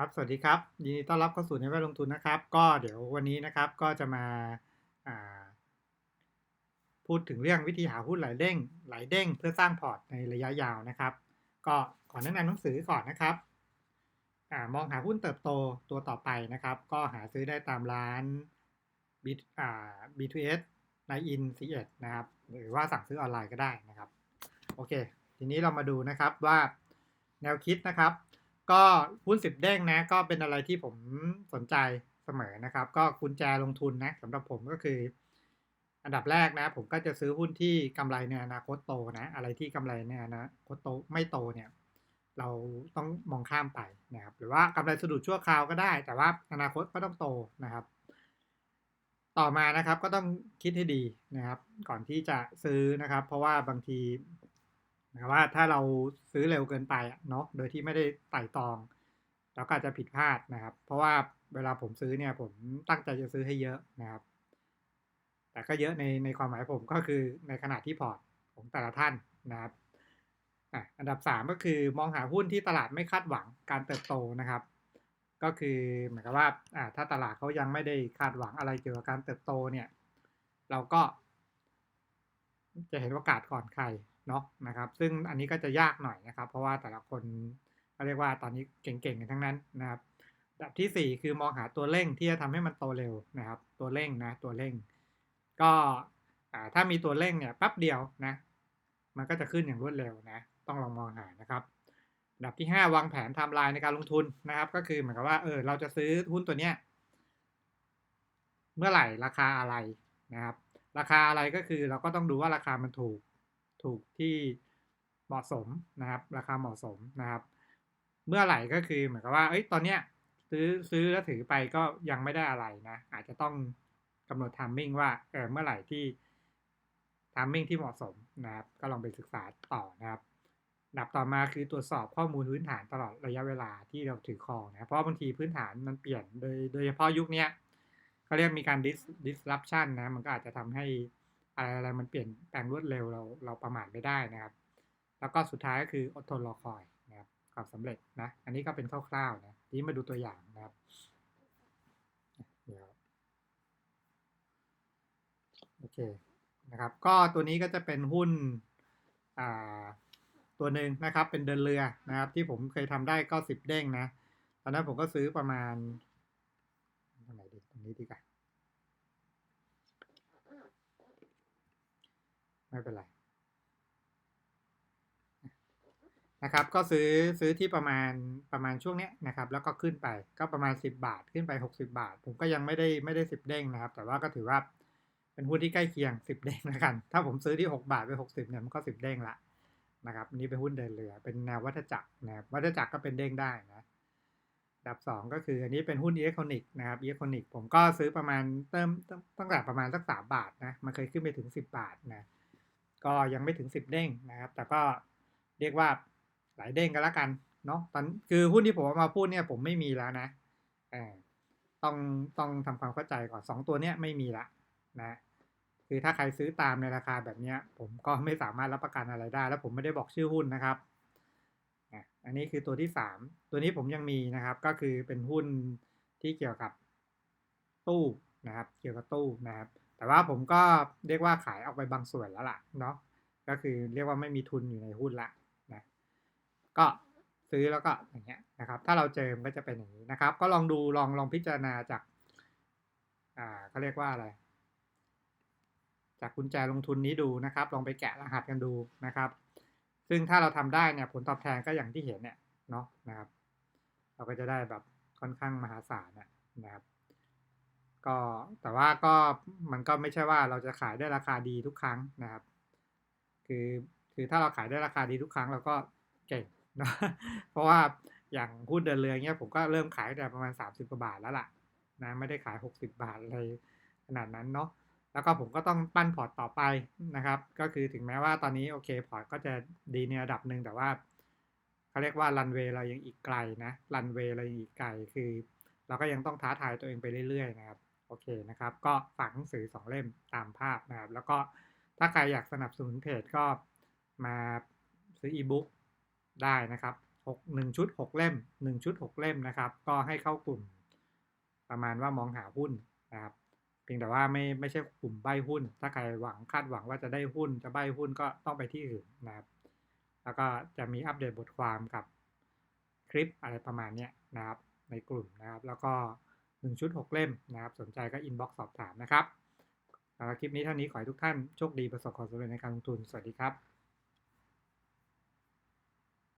ครับ สวัสดีครับยินดีต้อนรับเข้าสู่ในแวดลงทุนนะครับ ก็เดี๋ยววันนี้นะครับก็จะมาาพูดถึงเรื่องวิธีหาหุ้นไหลเด้งไหลเด้งเพื่อสร้างพอร์ตในระยะยาวนะครับ ก็ขอแนะนำหนังสือก่อนนะครับอมองหาหุ้นเติบโตตัวต่อไปนะครับ ก็หาซื้อได้ตามร้าน B อ่า B2S ใน In C1 นะครับ หรือว่าสั่งซื้อออนไลน์ก็ได้นะครับ โอเค ทีนี้เรามาดูนะครับว่าแนวคิดนะครับ ก็หุ้นสิบเด้งนะก็เป็นอะไรที่ผมสนใจเสมอนะครับ ก็กุญแจลงทุนนะสำหรับผมก็คือ อันดับแรกนะ ผมก็จะซื้อหุ้นที่กำไรในอนาคตโตนะ อะไรที่กำไรในอนาคตโตไม่โตเนี่ย เราต้องมองข้ามไปนะครับ หรือว่ากำไรสะดุดชั่วคราวก็ได้ แต่ว่าอนาคตก็ต้องโตนะครับ ต่อมานะครับก็ต้องคิดให้ดีนะครับ ก่อนที่จะซื้อนะครับ เพราะว่าบางที ว่าถ้าเราซื้อเร็วเกินไปเนาะโดยที่ไม่ได้ไต่ตองเราก็อาจจะผิดพลาดนะครับ เพราะว่าเวลาผมซื้อเนี่ยผมตั้งใจจะซื้อให้เยอะนะครับ แต่ก็เยอะในในความหมายผมก็คือในขณะที่พอร์ตของแต่ละท่านนะครับอันดับ 3 ก็คือมองหาหุ้นที่ตลาดไม่คาดหวังการเติบโตนะครับ ก็คือเหมือนกับว่าอ่าถ้าตลาดเขายังไม่ได้คาดหวังอะไรเกี่ยวกับการเติบโตเนี่ย เราก็ จะเห็นโอกาสก่อนใคร เนาะนะครับ ซึ่งอันนี้ก็จะยากหน่อยนะครับ เพราะว่าแต่ละคนเขาเรียกว่าตอนนี้เก่งๆกันทั้งนั้นนะครับดับที่ 4 คือมองหาตัวเร่งที่จะทำให้มันโตเร็วนะครับ ตัวเร่งนะตัวเร่ง ก็ถ้ามีตัวเร่งเนี่ยแป๊บเดียวนะ มันก็จะขึ้นอย่างรวดเร็วนะ ต้องลองมองหานะครับดับที่ 5 วางแผนทม์ไลน์ในการลงทุนนะครับ ก็คือเหมือนกับว่าเออเราจะซื้อหุ้นตัวเนี้ยเมื่อไหร่ราคาอะไรนะครับ ราคาอะไรก็คือเราก็ต้องดูว่าราคามันถูก ถูกที่เหมาะสมนะครับ ราคาเหมาะสมนะครับ เมื่อไหร่ก็คือเหมือนกับว่าเอ้ยตอนเนี้ยซื้อซื้อแล้วถือไปก็ยังไม่ได้อะไรนะ อาจจะต้องกำหนดทามมิ่งว่าเออเมื่อไหร่ที่ทามมิ่งที่เหมาะสมนะครับ ก็ลองไปศึกษาต่อนะครับดับต่อมาคือตรวจสอบข้อมูลพื้นฐานตลอดระยะเวลาที่เราถือครองนะเพราะบางทีพื้นฐานมันเปลี่ยนโดยโดยเฉพาะยุคนี้เขาเรียกมีการ disruption นะมันก็อาจจะทำให้ อะไรอะไรมันเปลี่ยนแปลงรวดเร็วเราเราประมาทไม่ได้นะครับ แล้วก็สุดท้ายก็คืออดทนรอคอยนะครับความสำเร็จนะอันนี้ก็เป็นคร่าวๆนะทีนี้มาดูตัวอย่างนะครับเดี๋ยวโอเคนะครับ ก็ตัวนี้ก็จะเป็นหุ้นอ่าตัวหนึ่งนะครับ เป็นเดินเรือนะครับ ที่ผมเคยทำได้ก็สิบเด้งนะตอนนั้นผมก็ซื้อประมาณตรงไหนดีตรงนี้ดีกว่า ไม่เป็นไรนะครับ ก็ซื้อซื้อที่ประมาณประมาณช่วงเนี้ยนะครับ แล้วก็ขึ้นไปก็ประมาณ 10 บาทขึ้นไป 60 บาท ผมก็ยังไม่ได้ไม่ได้ 10 เด้งนะครับ แต่ว่าก็ถือว่าเป็นหุ้นที่ใกล้เคียง 10 เด้งแล้วกัน ถ้าผมซื้อที่ 6 บาทไป 60เนี่ยมันก็ 10 เด้งละนะครับนี่เป็นหุ้นเดินเรือ เป็นแนววัฏจักรนะครับวัฏจักรก็เป็นเด้งได้นะดับ 2 ก็คืออันนี้เป็นหุ้นอิเล็กทรอนิกส์นะครับอิเล็กทรอนิกส์ผมก็ซื้อประมาณเติมตั้งแต่ประมาณสัก3บาทนะมันเคยขึ้นไปถึง 10 บาทนะ ก็ยังไม่ถึง 10 เด้งนะครับ แต่ก็เรียกว่าหลายเด้งกันแล้วกันเนาะตอนคือหุ้นที่ผมมาพูดเนี่ยผมไม่มีแล้วนะต้องต้องทำความเข้าใจก่อน 2 ตัวเนี้ยไม่มีละนะคือถ้าใครซื้อตามในราคาแบบนี้ผมก็ไม่สามารถรับประกันอะไรได้ แล้วผมไม่ได้บอกชื่อหุ้นนะครับ อันนี้คือตัวที่ 3 ตัวนี้ผมยังมีนะครับ ก็คือเป็นหุ้นที่เกี่ยวกับตู้นะครับ เกี่ยวกับตู้นะครับ แต่ว่าผมก็เรียกว่าขายออกไปบางส่วนแล้วล่ะเนาะก็คือเรียกว่าไม่มีทุนอยู่ในหุ้นละนะก็ซื้อแล้วก็อย่างเงี้ยนะครับ ถ้าเราเจอมันก็จะเป็นอย่างนี้นะครับ ก็ลองดูลองลองพิจารณาจากอ่าเขาเรียกว่าอะไร จากกุญแจลงทุนนี้ดูนะครับ ลองไปแกะรหัสกันดูนะครับ ซึ่งถ้าเราทำได้เนี่ยผลตอบแทนก็อย่างที่เห็นเนี่ยเนาะนะครับ เราก็จะได้แบบค่อนข้างมหาศาลนะครับ ก็แต่ว่าก็มันก็ไม่ใช่ว่าเราจะขายได้ราคาดีทุกครั้งนะครับ คือคือถ้าเราขายได้ราคาดีทุกครั้งเราก็เก่งนะเพราะว่าอย่างหุ้นเดินเรือเงี้ยผมก็เริ่มขายแต่ประมาณ 30กว่าบาทแล้วล่ะนะไม่ได้ขาย 60 บาทอะไรขนาดนั้นเนาะแล้วก็ผมก็ต้องปั้นพอร์ตต่อไปนะครับ ก็คือถึงแม้ว่าตอนนี้โอเคพอร์ตก็จะดีในระดับหนึ่งแต่ว่าเขาเรียกว่ารันเวย์เรายังอีกไกลนะรันเวย์เรายังอีกไกลคือ เราก็ยังต้องท้าทายตัวเองไปเรื่อยๆนะครับ โอเคนะครับ ก็ฝากหนังสือ2เล่มตามภาพนะครับ แล้วก็ถ้าใครอยากสนับสนุนเพจก็มาซื้ออีบุ๊กได้นะครับหกหนึ่งชุดหกเล่มหนึ่งชุดหกเล่มนะครับ ก็ให้เข้ากลุ่มประมาณว่ามองหาหุ้นนะครับ เพียงแต่ว่าไม่ไม่ใช่กลุ่มใบหุ้น ถ้าใครหวังคาดหวังว่าจะได้หุ้นจะใบหุ้นก็ต้องไปที่อื่นนะครับ แล้วก็จะมีอัปเดตบทความกับคลิปอะไรประมาณนี้นะครับในกลุ่มนะครับ แล้วก็ 1 ชุด 6 เล่มนะครับ สนใจก็อินบ็อกซ์สอบถามนะครับสำหรับคลิปนี้เท่านี้ขอให้ทุกท่านโชคดีประสบความสำเร็จในการลงทุน สวัสดีครับ